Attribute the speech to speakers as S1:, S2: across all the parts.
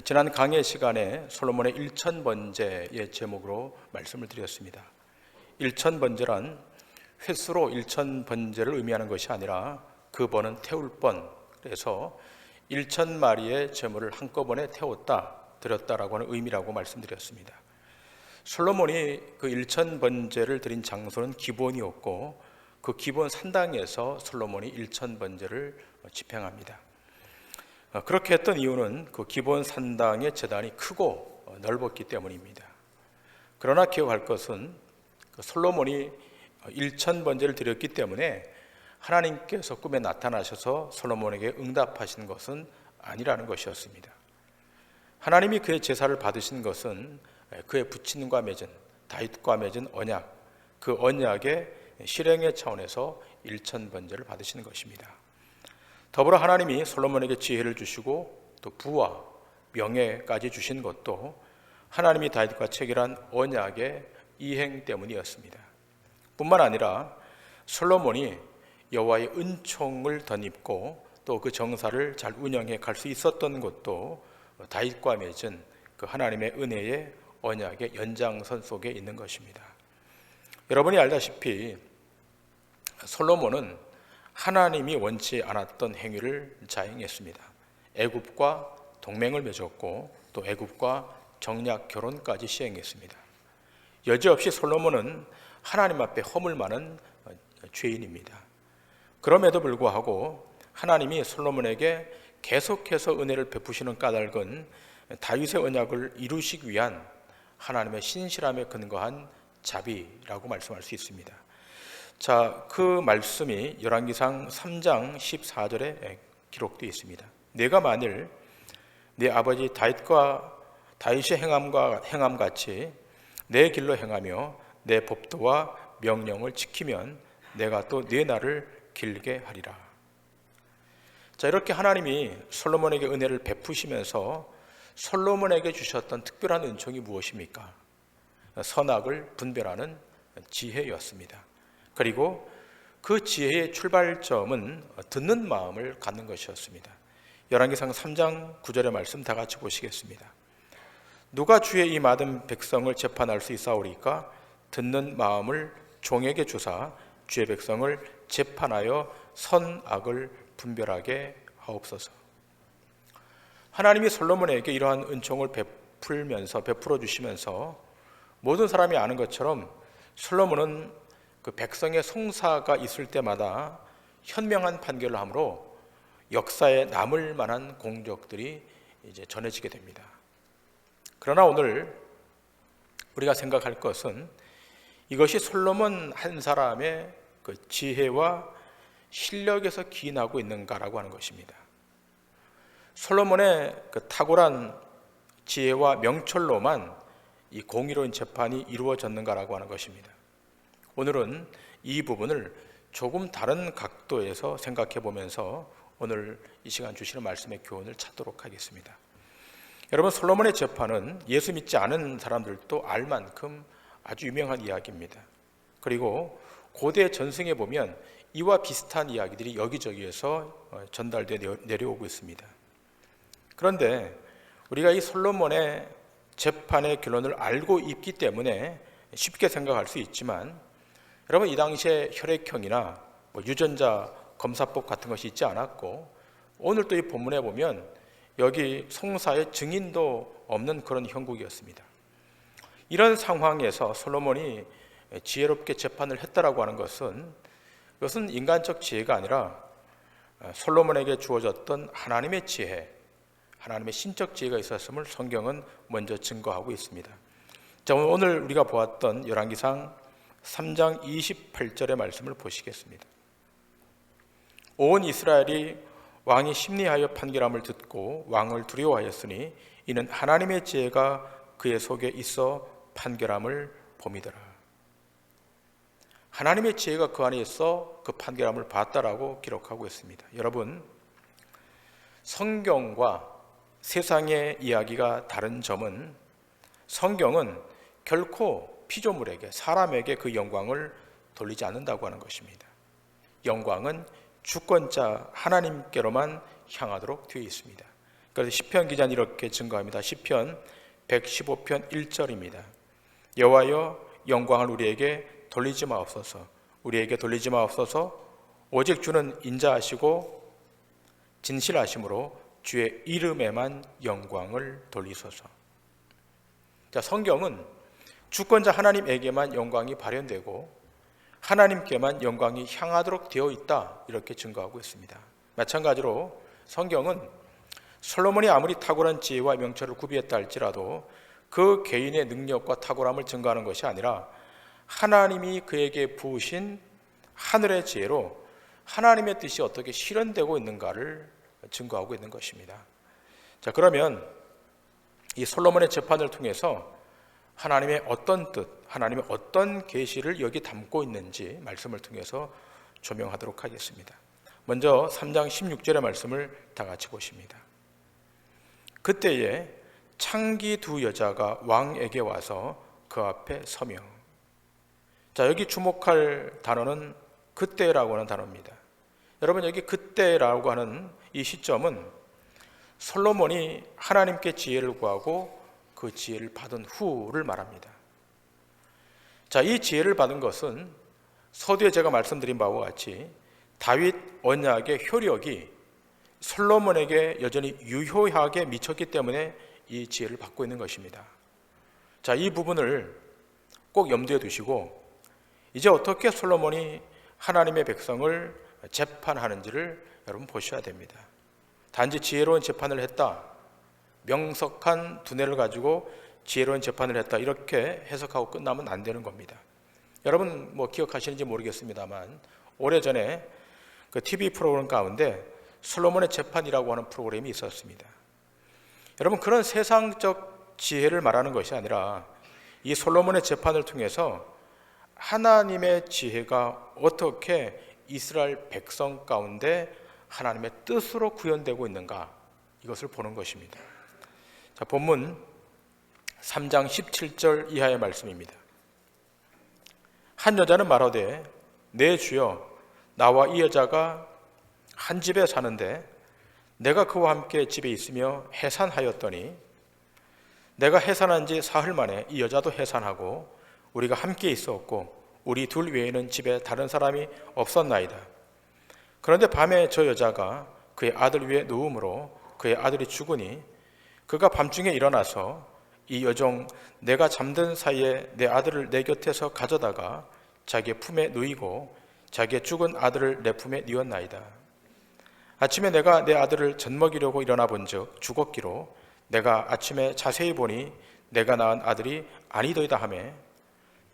S1: 지난 강의 시간에 솔로몬의 일천 번제의 제목으로 말씀을 드렸습니다. 일천 번제란 횟수로 일천 번제를 의미하는 것이 아니라 그 번은 태울 번 그래서 일천 마리의 제물을 한꺼번에 태웠다 드렸다라고 하는 의미라고 말씀드렸습니다. 솔로몬이 그 일천 번제를 드린 장소는 기본이었고 그 기본 산당에서 솔로몬이 일천 번제를 집행합니다. 어, 그렇게 했던 이유는 그 기본 산당의 재단이 크고 어, 넓었기 때문입니다. 그러나 기억할 것은 그 솔로몬이 일천 번제를 드렸기 때문에 하나님께서 꿈에 나타나셔서 솔로몬에게 응답하신 것은 아니라는 것이었습니다. 하나님이 그의 제사를 받으신 것은 그의 부친과 맺은 다윗과 맺은 언약, 그 언약의 실행의 차원에서 일천 번제를 받으시는 것입니다. 더불어 하나님이 솔로몬에게 지혜를 주시고 또 부와 명예까지 주신 것도 하나님이 다윗과 체결한 언약의 이행 때문이었습니다. 뿐만 아니라 솔로몬이 여호와의 은총을 덧입고 또 그 정사를 잘 운영해 갈 수 있었던 것도 다윗과 맺은 그 하나님의 은혜의 언약의 연장선 속에 있는 것입니다. 여러분이 알다시피 솔로몬은 하나님이 원치 않았던 행위를 자행했습니다. 애굽과 동맹을 맺었고 또 애굽과 정략 결혼까지 시행했습니다. 여지없이 솔로몬은 하나님 앞에 허물 많은 죄인입니다. 그럼에도 불구하고 하나님이 솔로몬에게 계속해서 은혜를 베푸시는 까닭은 다윗의 언약을 이루시기 위한 하나님의 신실함에 근거한 자비라고 말씀할 수 있습니다. 자, 그 말씀이 열왕기상 3장 14절에 기록되어 있습니다. 내가 만일 내 아버지 다윗과 다윗의 행함과 행함 같이 내 길로 행하며 내 법도와 명령을 지키면 내가 또 네 날을 길게 하리라. 자, 이렇게 하나님이 솔로몬에게 은혜를 베푸시면서 솔로몬에게 주셨던 특별한 은총이 무엇입니까? 선악을 분별하는 지혜였습니다. 그리고 그 지혜의 출발점은 듣는 마음을 갖는 것이었습니다. 열왕기상 3장 9절의 말씀 다 같이 보시겠습니다. 누가 주의 이 많은 백성을 재판할 수 있사오리까 듣는 마음을 종에게 주사 주의 백성을 재판하여 선악을 분별하게 하옵소서. 하나님이 솔로몬에게 이러한 은총을 베풀면서 베풀어 주시면서 모든 사람이 아는 것처럼 솔로몬은 그 백성의 송사가 있을 때마다 현명한 판결을 함으로 역사에 남을 만한 공적들이 이제 전해지게 됩니다. 그러나 오늘 우리가 생각할 것은 이것이 솔로몬 한 사람의 그 지혜와 실력에서 기인하고 있는가라고 하는 것입니다. 솔로몬의 그 탁월한 지혜와 명철로만 이 공의로운 재판이 이루어졌는가라고 하는 것입니다. 오늘은 이 부분을 조금 다른 각도에서 생각해 보면서 오늘 이 시간 주시는 말씀의 교훈을 찾도록 하겠습니다. 여러분 솔로몬의 재판은 예수 믿지 않은 사람들도 알 만큼 아주 유명한 이야기입니다. 그리고 고대 전승에 보면 이와 비슷한 이야기들이 여기저기에서 어, 전달돼 내려오고 있습니다. 그런데 우리가 이 솔로몬의 재판의 결론을 알고 있기 때문에 쉽게 생각할 수 있지만 여러분 이 당시에 혈액형이나 뭐 유전자 검사법 같은 것이 있지 않았고 오늘 또 이 본문에 보면 여기 송사의 증인도 없는 그런 형국이었습니다. 이런 상황에서 솔로몬이 지혜롭게 재판을 했다라고 하는 것은 이것은 인간적 지혜가 아니라 솔로몬에게 주어졌던 하나님의 지혜, 하나님의 신적 지혜가 있었음을 성경은 먼저 증거하고 있습니다. 자, 오늘 우리가 보았던 열왕기상 3장 28절의 말씀을 보시겠습니다. 온 이스라엘이 왕이 심리하여 판결함을 듣고 왕을 두려워하였으니 이는 하나님의 지혜가 그의 속에 있어 판결함을 봄이더라. 하나님의 지혜가 그 안에 있어 그 판결함을 봤다라고 기록하고 있습니다. 여러분, 성경과 세상의 이야기가 다른 점은 성경은 결코 피조물에게 사람에게 그 영광을 돌리지 않는다고 하는 것입니다. 영광은 주권자 하나님께로만 향하도록 되어 있습니다. 그래서 시편 기자는 이렇게 증거합니다. 시편 115편 1절입니다. 여호와여 영광을 우리에게 돌리지 마옵소서. 우리에게 돌리지 마옵소서. 오직 주는 인자하시고 진실하심으로 주의 이름에만 영광을 돌리소서. 자, 성경은 주권자 하나님에게만 영광이 발현되고 하나님께만 영광이 향하도록 되어 있다. 이렇게 증거하고 있습니다. 마찬가지로 성경은 솔로몬이 아무리 탁월한 지혜와 명철을 구비했다 할지라도 그 개인의 능력과 탁월함을 증거하는 것이 아니라 하나님이 그에게 부으신 하늘의 지혜로 하나님의 뜻이 어떻게 실현되고 있는가를 증거하고 있는 것입니다. 자, 그러면 이 솔로몬의 재판을 통해서 하나님의 어떤 뜻, 하나님의 어떤 계시를 여기 담고 있는지 말씀을 통해서 조명하도록 하겠습니다. 먼저 3장 16절의 말씀을 다 같이 보십니다. 그때에 창기 두 여자가 왕에게 와서 그 앞에 서며 자, 여기 주목할 단어는 그때라고 하는 단어입니다. 여러분 여기 그때라고 하는 이 시점은 솔로몬이 하나님께 지혜를 구하고 그 지혜를 받은 후를 말합니다. 자, 이 지혜를 받은 것은 서두에 제가 말씀드린 바와 같이 다윗 언약의 효력이 솔로몬에게 여전히 유효하게 미쳤기 때문에 이 지혜를 받고 있는 것입니다. 자, 이 부분을 꼭 염두에 두시고 이제 어떻게 솔로몬이 하나님의 백성을 재판하는지를 여러분 보셔야 됩니다. 단지 지혜로운 재판을 했다. 명석한 두뇌를 가지고 지혜로운 재판을 했다. 이렇게 해석하고 끝나면 안 되는 겁니다. 여러분 뭐 기억하시는지 모르겠습니다만 오래전에 그 TV 프로그램 가운데 솔로몬의 재판이라고 하는 프로그램이 있었습니다. 여러분 그런 세상적 지혜를 말하는 것이 아니라 이 솔로몬의 재판을 통해서 하나님의 지혜가 어떻게 이스라엘 백성 가운데 하나님의 뜻으로 구현되고 있는가 이것을 보는 것입니다. 자, 본문 3장 17절 이하의 말씀입니다. 한 여자는 말하되 내 주여 나와 이 여자가 한 집에 사는데 내가 그와 함께 집에 있으며 해산하였더니 내가 해산한 지 사흘 만에 이 여자도 해산하고 우리가 함께 있었고 우리 둘 외에는 집에 다른 사람이 없었나이다. 그런데 밤에 저 여자가 그의 아들 위에 누움으로 그의 아들이 죽으니 그가 밤중에 일어나서 이 여종 내가 잠든 사이에 내 아들을 내 곁에서 가져다가 자기의 품에 누이고 자기의 죽은 아들을 내 품에 뉘었나이다. 아침에 내가 내 아들을 젖먹이려고 일어나 본즉 죽었기로 내가 아침에 자세히 보니 내가 낳은 아들이 아니더이다 하매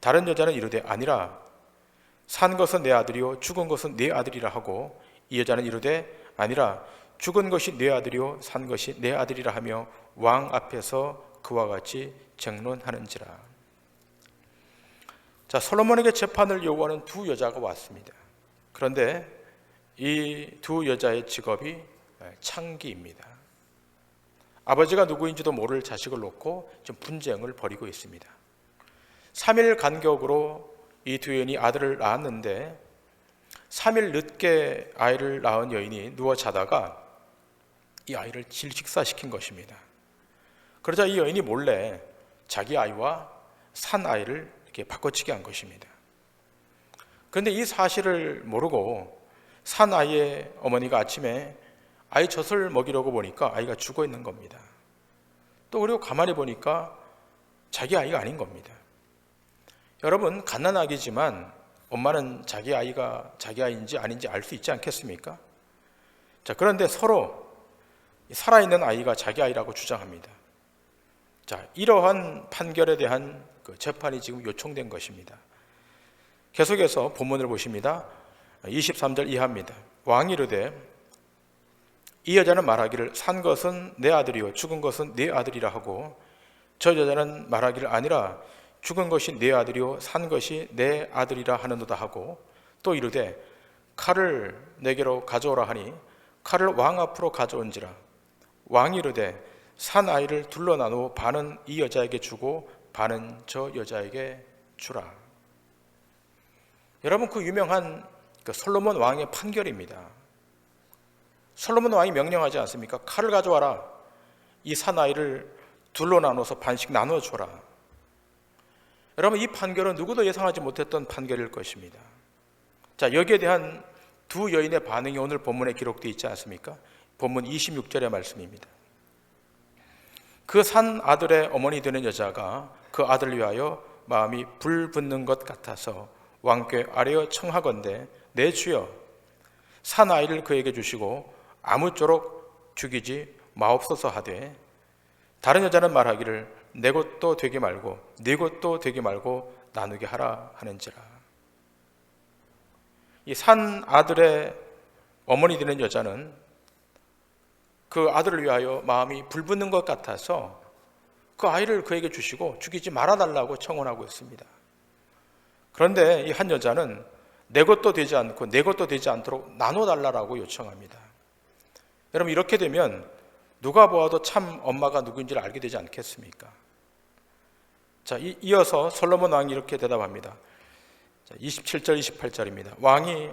S1: 다른 여자는 이르되 아니라 산 것은 내 아들이요 죽은 것은 내 아들이라 하고 이 여자는 이르되 아니라 죽은 것이 내 아들이요 산 것이 내 아들이라 하며 왕 앞에서 그와 같이 정론하는지라. 자 솔로몬에게 재판을 요구하는 두 여자가 왔습니다. 그런데 이 두 여자의 직업이 창기입니다. 아버지가 누구인지도 모를 자식을 놓고 좀 분쟁을 벌이고 있습니다. 3일 간격으로 이 두 여인이 아들을 낳았는데 3일 늦게 아이를 낳은 여인이 누워 자다가 이 아이를 질식사시킨 것입니다. 그러자 이 여인이 몰래 자기 아이와 산 아이를 이렇게 바꿔치기 한 것입니다. 그런데 이 사실을 모르고 산 아이의 어머니가 아침에 아이 젖을 먹이려고 보니까 아이가 죽어 있는 겁니다. 또 그리고 가만히 보니까 자기 아이가 아닌 겁니다. 여러분 갓난아기지만 엄마는 자기 아이가 자기 아이인지 아닌지 알 수 있지 않겠습니까? 자, 그런데 서로 살아있는 아이가 자기 아이라고 주장합니다. 자, 이러한 판결에 대한 그 재판이 지금 요청된 것입니다. 계속해서 본문을 보십니다. 23절 이하입니다. 왕이 이르되 이 여자는 말하기를 산 것은 내 아들이요 죽은 것은 내 아들이라 하고 저 여자는 말하기를 아니라 죽은 것이 내 아들이요 산 것이 내 아들이라 하는도다 하고 또 이르되 칼을 내게로 가져오라 하니 칼을 왕 앞으로 가져온지라 왕이 이르되 산 아이를 둘러 나누어 반은 이 여자에게 주고 반은 저 여자에게 주라. 여러분 그 유명한 그 솔로몬 왕의 판결입니다. 솔로몬 왕이 명령하지 않습니까? 칼을 가져와라. 이 사나이를 둘로 나눠서 반씩 나눠 줘라. 여러분 이 판결은 누구도 예상하지 못했던 판결일 것입니다. 자, 여기에 대한 두 여인의 반응이 오늘 본문에 기록되어 있지 않습니까? 본문 26절의 말씀입니다. 그 산 아들의 어머니 되는 여자가 그 아들을 위하여 마음이 불붙는 것 같아서 왕께 아뢰어 청하건대 내 주여 산 아이를 그에게 주시고 아무쪼록 죽이지 마옵소서 하되 다른 여자는 말하기를 내 것도 되게 말고 네 것도 되게 말고 나누게 하라 하는지라. 이 산 아들의 어머니 되는 여자는 그 아들을 위하여 마음이 불붙는 것 같아서 그 아이를 그에게 주시고 죽이지 말아달라고 청원하고 있습니다. 그런데 이 한 여자는 내 것도 되지 않고 내 것도 되지 않도록 나눠달라고 요청합니다. 여러분 이렇게 되면 누가 보아도 참 엄마가 누구인지를 알게 되지 않겠습니까? 자, 이- 이어서 솔로몬 왕이 이렇게 대답합니다. 자, 27절 28절입니다. 왕이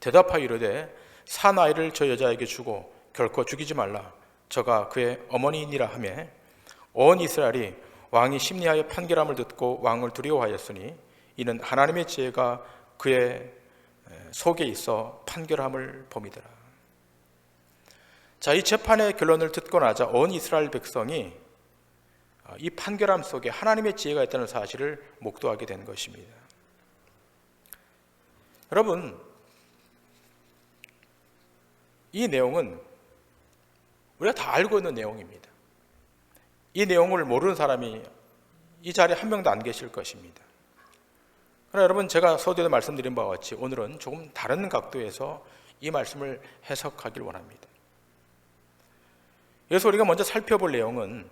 S1: 대답하여 이르되 산 아이를 저 여자에게 주고 결코 죽이지 말라. 저가 그의 어머니이니라 하매 온 이스라엘이 왕이 심리하여 판결함을 듣고 왕을 두려워하였으니 이는 하나님의 지혜가 그의 속에 있어 판결함을 범이더라. 자, 이 재판의 결론을 듣고 나자 온 이스라엘 백성이 이 판결함 속에 하나님의 지혜가 있다는 사실을 목도하게 된 것입니다. 여러분, 이 내용은 우리가 다 알고 있는 내용입니다. 이 내용을 모르는 사람이 이 자리에 한 명도 안 계실 것입니다. 그러나 여러분 제가 서두에 말씀드린 바와 같이 오늘은 조금 다른 각도에서 이 말씀을 해석하길 원합니다. 그래서 우리가 먼저 살펴볼 내용은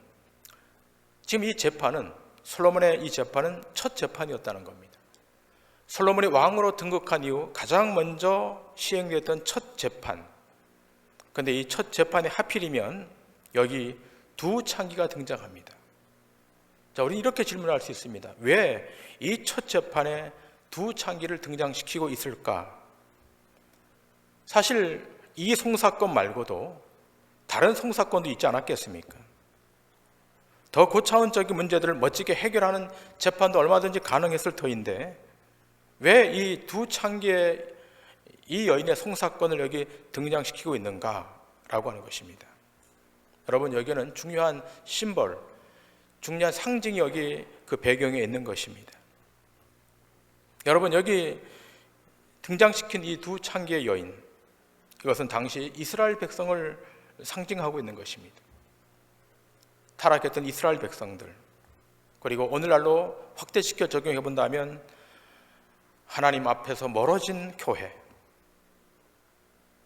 S1: 지금 이 재판은 솔로몬의 이 재판은 첫 재판이었다는 겁니다. 솔로몬이 왕으로 등극한 이후 가장 먼저 시행되었던 첫 재판. 그런데 이 첫 재판에 하필이면 여기 두 창기가 등장합니다. 자, 우리 이렇게 질문할 수 있습니다. 왜 이 첫 재판에 두 창기를 등장시키고 있을까? 사실 이 송사건 말고도 다른 송사건도 있지 않았겠습니까? 더 고차원적인 문제들을 멋지게 해결하는 재판도 얼마든지 가능했을 터인데 왜 이 두 창기의 이 여인의 송사건을 여기 등장시키고 있는가라고 하는 것입니다. 여러분 여기는 중요한 심벌, 중요한 상징이 여기 그 배경에 있는 것입니다. 여러분 여기 등장시킨 이 두 창기의 여인 이것은 당시 이스라엘 백성을 상징하고 있는 것입니다. 타락했던 이스라엘 백성들 그리고 오늘날로 확대시켜 적용해 본다면 하나님 앞에서 멀어진 교회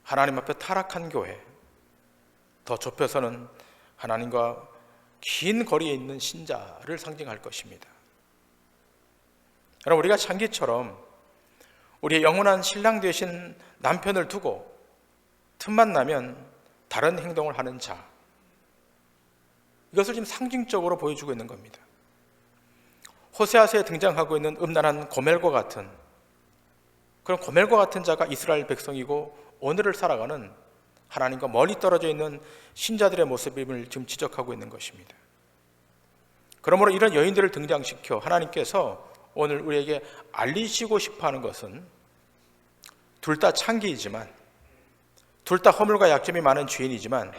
S1: 하나님 앞에 타락한 교회 더 좁혀서는 하나님과 긴 거리에 있는 신자를 상징할 것입니다. 여러분 우리가 창기처럼 우리의 영원한 신랑 되신 남편을 두고 틈만 나면 다른 행동을 하는 자 이것을 지금 상징적으로 보여주고 있는 겁니다. 호세아서에 등장하고 있는 음란한 고멜과 같은 그런 고멜과 같은 자가 이스라엘 백성이고 오늘을 살아가는 하나님과 멀리 떨어져 있는 신자들의 모습임을 지금 지적하고 있는 것입니다. 그러므로 이런 여인들을 등장시켜 하나님께서 오늘 우리에게 알리시고 싶어 하는 것은 둘 다 창기이지만 둘 다 허물과 약점이 많은 죄인이지만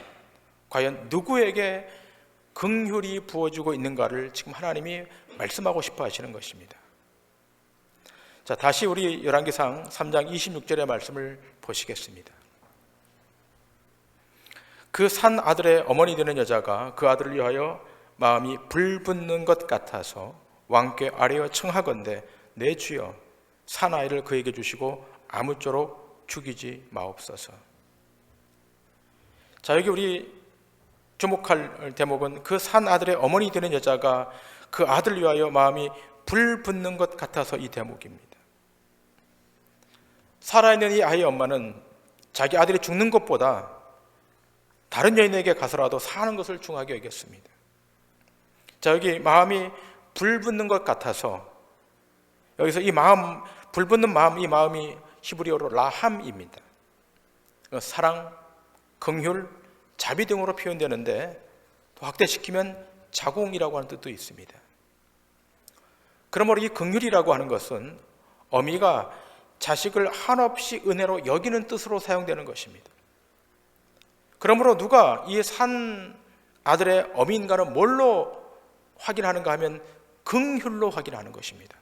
S1: 과연 누구에게 긍휼이 부어주고 있는가를 지금 하나님이 말씀하고 싶어 하시는 것입니다. 자, 다시 우리 열왕기상 3장 26절의 말씀을 보시겠습니다. 그 산 아들의 어머니 되는 여자가 그 아들을 위하여 마음이 불붙는 것 같아서 왕께 아뢰어 청하건대 내 주여 산 아이를 그에게 주시고 아무쪼록 죽이지 마옵소서. 자 여기 우리 주목할 대목은 그 산 아들의 어머니 되는 여자가 그 아들을 위하여 마음이 불붙는 것 같아서 이 대목입니다. 살아있는 이 아이의 엄마는 자기 아들이 죽는 것보다 다른 여인에게 가서라도 사는 것을 중하게 여겼습니다. 자, 여기 마음이 불붙는 것 같아서 여기서 이 마음, 불붙는 마음, 이 마음이 히브리어로 라함입니다. 사랑, 긍휼, 자비 등으로 표현되는데 또 확대시키면 자공이라고 하는 뜻도 있습니다. 그러므로 이 극률이라고 하는 것은 어미가 자식을 한없이 은혜로 여기는 뜻으로 사용되는 것입니다. 그러므로 누가 이 산 아들의 어미인가는 뭘로 확인하는가 하면 긍휼로 확인하는 것입니다.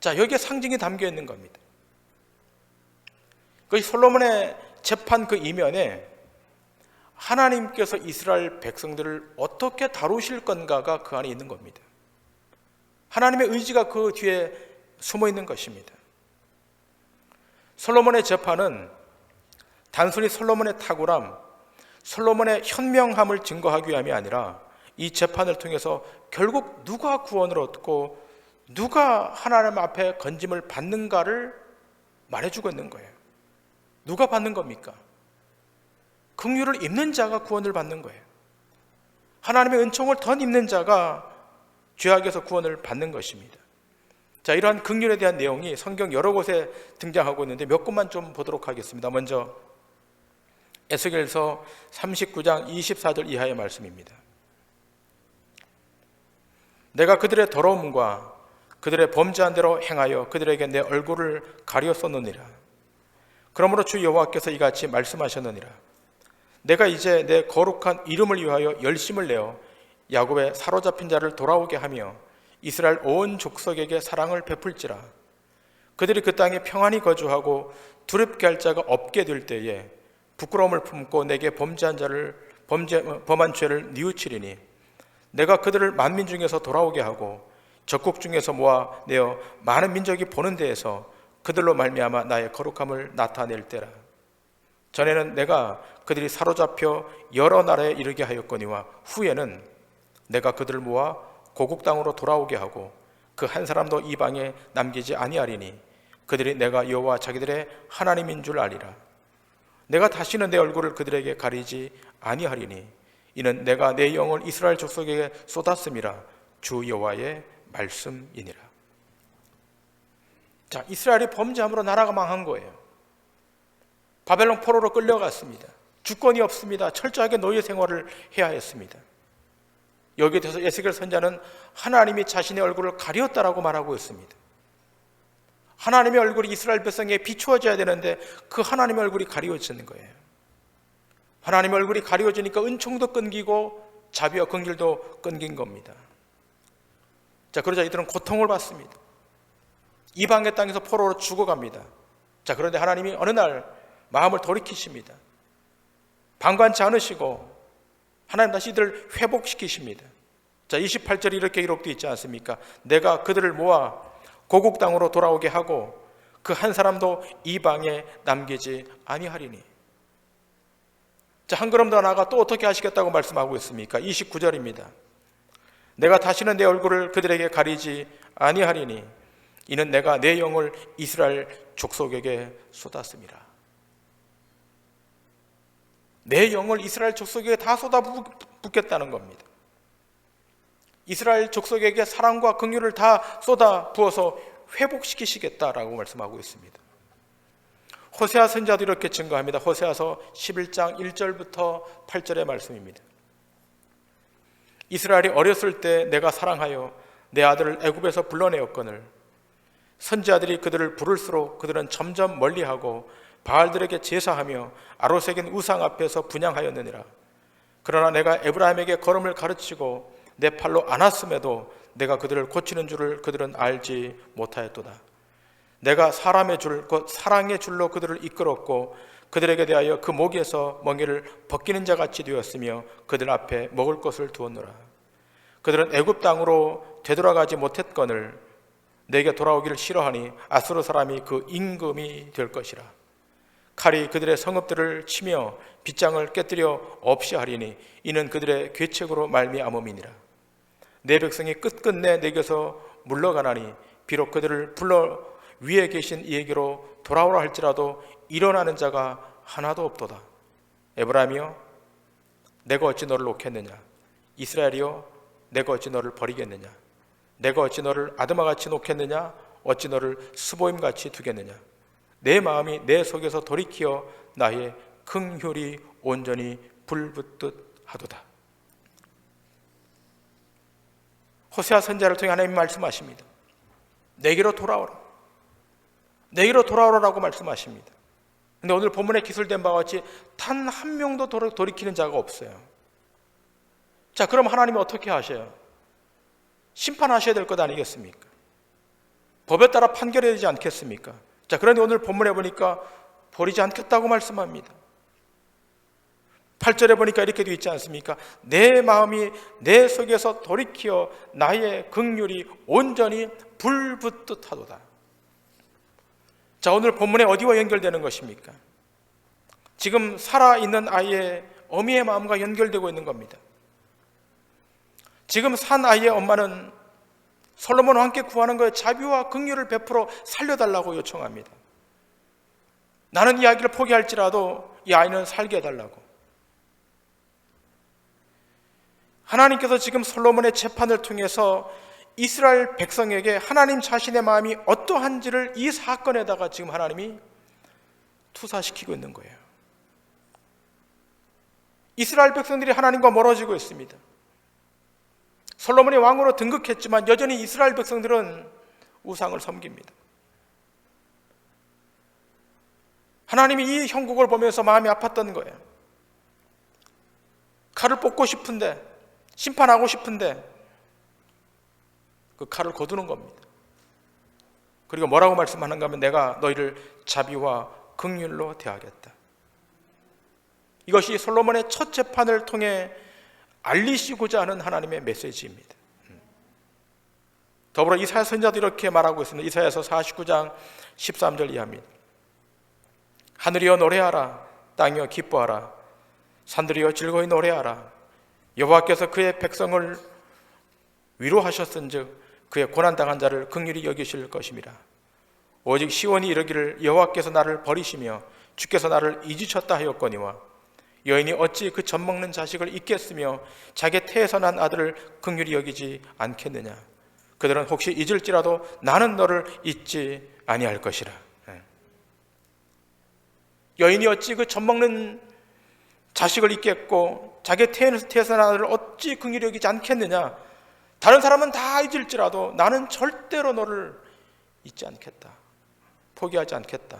S1: 자, 여기에 상징이 담겨 있는 겁니다. 그 솔로몬의 재판 그 이면에 하나님께서 이스라엘 백성들을 어떻게 다루실 건가가 그 안에 있는 겁니다. 하나님의 의지가 그 뒤에 숨어 있는 것입니다. 솔로몬의 재판은 단순히 솔로몬의 탁월함, 솔로몬의 현명함을 증거하기 위함이 아니라 이 재판을 통해서 결국 누가 구원을 얻고 누가 하나님 앞에 건짐을 받는가를 말해주고 있는 거예요. 누가 받는 겁니까? 긍휼을 입는 자가 구원을 받는 거예요. 하나님의 은총을 더 입는 자가 죄악에서 구원을 받는 것입니다. 자, 이러한 긍휼에 대한 내용이 성경 여러 곳에 등장하고 있는데 몇 곳만 좀 보도록 하겠습니다. 먼저 에스겔서 39장 24절 이하의 말씀입니다. 내가 그들의 더러움과 그들의 범죄한 대로 행하여 그들에게 내 얼굴을 가려 썼느니라. 그러므로 주 여호와께서 이같이 말씀하셨느니라. 내가 이제 내 거룩한 이름을 위하여 열심을 내어 야곱의 사로잡힌 자를 돌아오게 하며 이스라엘 온 족속에게 사랑을 베풀지라. 그들이 그 땅에 평안히 거주하고 두렵게 할 자가 없게 될 때에 부끄러움을 품고 내게 범죄한 자를 범죄 범한 죄를 뉘우치리니 내가 그들을 만민 중에서 돌아오게 하고 적국 중에서 모아 내어 많은 민족이 보는 데에서 그들로 말미암아 나의 거룩함을 나타낼 때라. 전에는 내가 그들이 사로잡혀 여러 나라에 이르게 하였거니와 후에는 내가 그들을 모아 고국 땅으로 돌아오게 하고 그 한 사람도 이방에 남기지 아니하리니 그들이 내가 여호와 자기들의 하나님인 줄 알리라. 내가 다시는 내 얼굴을 그들에게 가리지 아니하리니 이는 내가 내 영을 이스라엘 족속에게 쏟았음이라 주 여호와의 말씀이니라. 자, 이스라엘이 범죄함으로 나라가 망한 거예요. 바벨론 포로로 끌려갔습니다. 주권이 없습니다. 철저하게 노예 생활을 해야 했습니다. 여기에 대해서 에스겔 선자는 하나님이 자신의 얼굴을 가렸다라고 말하고 있습니다. 하나님의 얼굴이 이스라엘 백성에 비추어져야 되는데 그 하나님의 얼굴이 가리워지는 거예요. 하나님의 얼굴이 가리워지니까 은총도 끊기고 자비와 긍휼도 끊긴 겁니다. 자, 그러자 이들은 고통을 받습니다. 이방의 땅에서 포로로 죽어갑니다. 자, 그런데 하나님이 어느 날 마음을 돌이키십니다. 방관치 않으시고 하나님 다시 이들을 회복시키십니다. 자, 28절에 이렇게 기록되어 있지 않습니까? 내가 그들을 모아 고국 땅으로 돌아오게 하고 그 한 사람도 이방에 남기지 아니하리니. 자, 한 걸음 더 나아가 또 어떻게 하시겠다고 말씀하고 있습니까? 29절입니다. 내가 다시는 내 얼굴을 그들에게 가리지 아니하리니 이는 내가 내 영을 이스라엘 족속에게 쏟았습니다. 내 영을 이스라엘 족속에게 다 쏟아붓겠다는 겁니다. 이스라엘 족속에게 사랑과 긍휼을 다 쏟아 부어서 회복시키시겠다라고 말씀하고 있습니다. 호세아 선자도 이렇게 증거합니다. 호세아서 11장 1절부터 8절의 말씀입니다. 이스라엘이 어렸을 때 내가 사랑하여 내 아들을 애굽에서 불러내었거늘 선지자들이 그들을 부를수록 그들은 점점 멀리하고 바알들에게 제사하며 아로색인 우상 앞에서 분양하였느니라. 그러나 내가 에브라임에게 걸음을 가르치고 내 팔로 안았음에도 내가 그들을 고치는 줄을 그들은 알지 못하였도다. 내가 사람의 줄, 곧 사랑의 줄로 그들을 이끌었고 그들에게 대하여 그 목에서 멍에를 벗기는 자 같이 되었으며 그들 앞에 먹을 것을 두었노라. 그들은 애굽 땅으로 되돌아가지 못했거늘 내게 돌아오기를 싫어하니 아수르 사람이 그 임금이 될 것이라. 칼이 그들의 성읍들을 치며 빗장을 깨뜨려 없이 하리니 이는 그들의 괴책으로 말미암음이니라. 내 백성이 끝끝내 내게서 물러가나니 비록 그들을 불러 위에 계신 이에게로 돌아오라 할지라도 일어나는 자가 하나도 없도다. 에브라임이여 내가 어찌 너를 놓겠느냐 이스라엘이여 내가 어찌 너를 버리겠느냐 내가 어찌 너를 아드마같이 놓겠느냐 어찌 너를 스보임같이 두겠느냐 내 마음이 내 속에서 돌이키어 나의 긍휼이 온전히 불붙듯 하도다. 호세아 선자를 통해 하나님 말씀하십니다. 내게로 돌아오라. 내게로 돌아오라라고 말씀하십니다. 근데 오늘 본문에 기술된 바와 같이 단 한 명도 돌이- 돌이키는 자가 없어요. 자, 그럼 하나님이 어떻게 하셔요? 심판하셔야 될 것 아니겠습니까? 법에 따라 판결해야 되지 않겠습니까? 자, 그런데 오늘 본문에 보니까 버리지 않겠다고 말씀합니다. 8절에 보니까 이렇게 되어 있지 않습니까? 내 마음이 내 속에서 돌이키어 나의 극률이 온전히 불붙듯 하도다. 자, 오늘 본문에 어디와 연결되는 것입니까? 지금 살아있는 아이의 어미의 마음과 연결되고 있는 겁니다. 지금 산 아이의 엄마는 솔로몬과 함께 구하는 거에 자비와 긍휼을 베풀어 살려달라고 요청합니다. 나는 이 아기를 포기할지라도 이 아이는 살게 해달라고. 하나님께서 지금 솔로몬의 재판을 통해서 이스라엘 백성에게 하나님 자신의 마음이 어떠한지를 이 사건에다가 지금 하나님이 투사시키고 있는 거예요. 이스라엘 백성들이 하나님과 멀어지고 있습니다. 솔로몬이 왕으로 등극했지만 여전히 이스라엘 백성들은 우상을 섬깁니다. 하나님이 이 형국을 보면서 마음이 아팠던 거예요. 칼을 뽑고 싶은데, 심판하고 싶은데, 그 칼을 거두는 겁니다. 그리고 뭐라고 말씀하는가 하면 내가 너희를 자비와 긍휼로 대하겠다. 이것이 솔로몬의 첫 재판을 통해 알리시고자 하는 하나님의 메시지입니다. 더불어 이사야 선자도 이렇게 말하고 있습니다. 이사야서 49장 13절 이하입니다. 하늘이여 노래하라 땅이여 기뻐하라 산들이여 즐거이 노래하라 여호와께서 그의 백성을 위로하셨은즉 그의 고난 당한 자를 긍휼히 여기실 것임이라 오직 시온이 이르기를 여호와께서 나를 버리시며 주께서 나를 잊으셨다 하였거니와 여인이 어찌 그 젖 먹는 자식을 잊겠으며 자기 태에서 난 아들을 긍휼히 여기지 않겠느냐? 그들은 혹시 잊을지라도 나는 너를 잊지 아니할 것이라. 예. 여인이 어찌 그 젖 먹는 자식을 잊겠고 자기 태에서 난 아들을 어찌 긍휼히 여기지 않겠느냐? 다른 사람은 다 잊을지라도 나는 절대로 너를 잊지 않겠다. 포기하지 않겠다.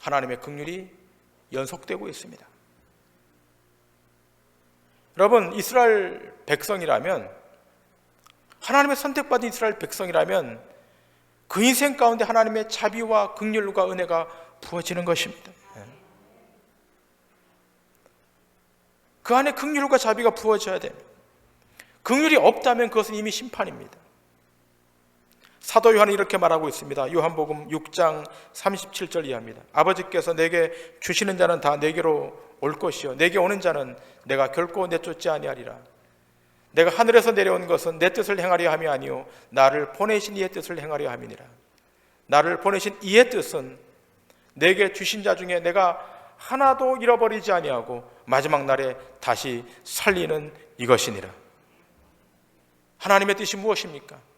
S1: 하나님의 긍휼이 연속되고 있습니다. 여러분, 이스라엘 백성이라면, 하나님의 선택받은 이스라엘 백성이라면, 그 인생 가운데 하나님의 자비와 긍휼과 은혜가 부어지는 것입니다. 그 안에 긍휼과 자비가 부어져야 됩니다. 긍휼이 없다면 그것은 이미 심판입니다. 사도 요한이 이렇게 말하고 있습니다. 요한복음 6장 37절 이하입니다. 아버지께서 내게 주시는 자는 다 내게로 올 것이요 내게 오는 자는 내가 결코 내쫓지 아니하리라. 내가 하늘에서 내려온 것은 내 뜻을 행하려 함이 아니요 나를 보내신 이의 뜻을 행하려 함이니라. 나를 보내신 이의 뜻은 내게 주신 자 중에 내가 하나도 잃어버리지 아니하고 마지막 날에 다시 살리는 이것이니라. 하나님의 뜻이 무엇입니까?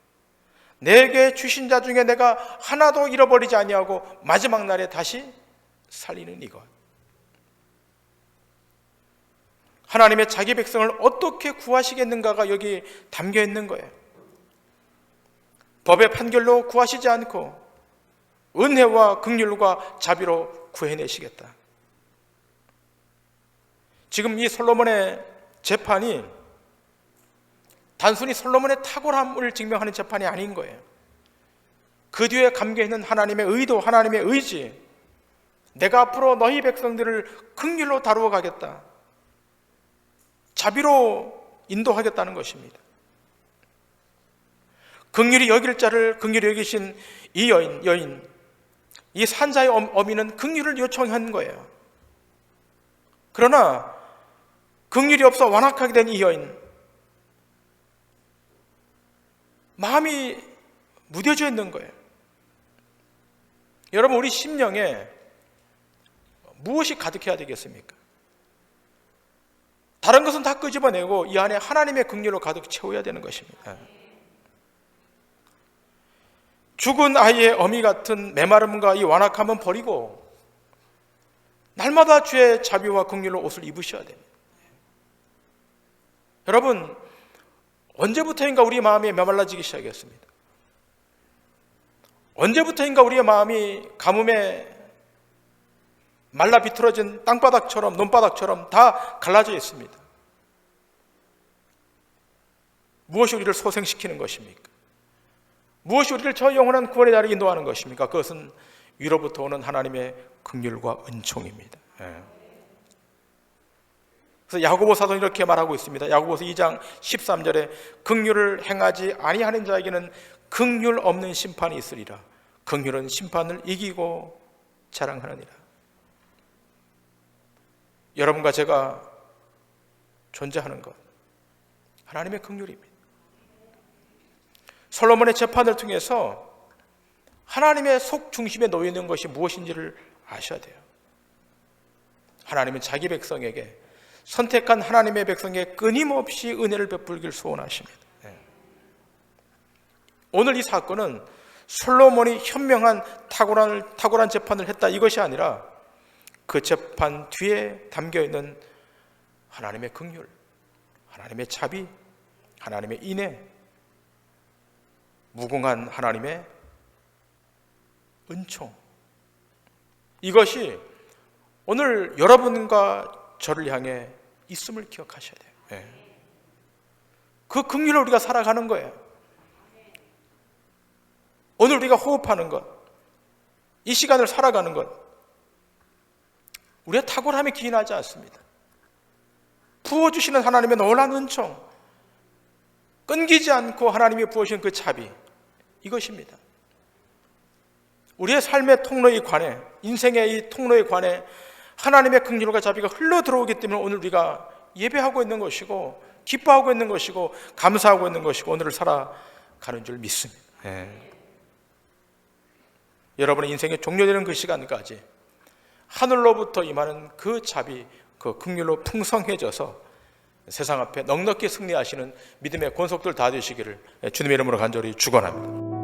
S1: 내게 주신 자 중에 내가 하나도 잃어버리지 아니하고 마지막 날에 다시 살리는 이것. 하나님의 자기 백성을 어떻게 구하시겠는가가 여기 담겨 있는 거예요. 법의 판결로 구하시지 않고 은혜와 극률과 자비로 구해내시겠다. 지금 이 솔로몬의 재판이 단순히 솔로몬의 탁월함을 증명하는 재판이 아닌 거예요. 그 뒤에 감겨 있는 하나님의 의도, 하나님의 의지. 내가 앞으로 너희 백성들을 긍휼로 다루어 가겠다. 자비로 인도하겠다는 것입니다. 긍휼히 여길 자를 긍휼히 여기신 이 여인, 여인, 이 산자의 어미는 긍휼을 요청한 거예요. 그러나 긍휼이 없어 완악하게 된 이 여인, 마음이 무뎌져 있는 거예요. 여러분, 우리 심령에 무엇이 가득해야 되겠습니까? 다른 것은 다 끄집어내고 이 안에 하나님의 긍휼로 가득 채워야 되는 것입니다. 죽은 아이의 어미 같은 메마름과 이 완악함은 버리고 날마다 주의 자비와 긍휼로 옷을 입으셔야 됩니다. 여러분 언제부터인가 우리 마음이 메말라지기 시작했습니다. 언제부터인가 우리의 마음이 가뭄에 말라 비틀어진 땅바닥처럼 논바닥처럼 다 갈라져 있습니다. 무엇이 우리를 소생시키는 것입니까? 무엇이 우리를 저 영원한 구원의 자리에 인도하는 것입니까? 그것은 위로부터 오는 하나님의 긍휼과 은총입니다. 예. 그래서 야고보 사도는 이렇게 말하고 있습니다. 야고보서 2장 13절에 긍휼을 행하지 아니하는 자에게는 긍휼 없는 심판이 있으리라. 긍휼은 심판을 이기고 자랑하느니라. 여러분과 제가 존재하는 것 하나님의 긍휼입니다. 솔로몬의 재판을 통해서 하나님의 속 중심에 놓여 있는 것이 무엇인지를 아셔야 돼요. 하나님은 자기 백성에게 선택한 하나님의 백성에게 끊임없이 은혜를 베풀길 소원하십니다. 네. 오늘 이 사건은 솔로몬이 현명한 탁월한, 탁월한 재판을 했다 이것이 아니라 그 재판 뒤에 담겨 있는 하나님의 긍휼, 하나님의 자비, 하나님의 인애, 무궁한 하나님의 은총. 이것이 오늘 여러분과 저를 향해 있음을 기억하셔야 돼요. 예. 그 긍휼로 우리가 살아가는 거예요. 오늘 우리가 호흡하는 것, 이 시간을 살아가는 것, 우리의 탁월함에 기인하지 않습니다. 부어주시는 하나님의 놀라운 은총, 끊기지 않고 하나님이 부어주신 그 자비, 이것입니다. 우리의 삶의 통로에 관해, 인생의 이 통로에 관해 하나님의 긍휼과 자비가 흘러 들어오기 때문에 오늘 우리가 예배하고 있는 것이고 기뻐하고 있는 것이고 감사하고 있는 것이고 오늘을 살아가는 줄 믿습니다. 예. 여러분의 인생이 종료되는 그 시간까지 하늘로부터 임하는 그 자비, 그 긍휼로 풍성해져서 세상 앞에 넉넉히 승리하시는 믿음의 권속들 다 되시기를 주님의 이름으로 간절히 축원합니다.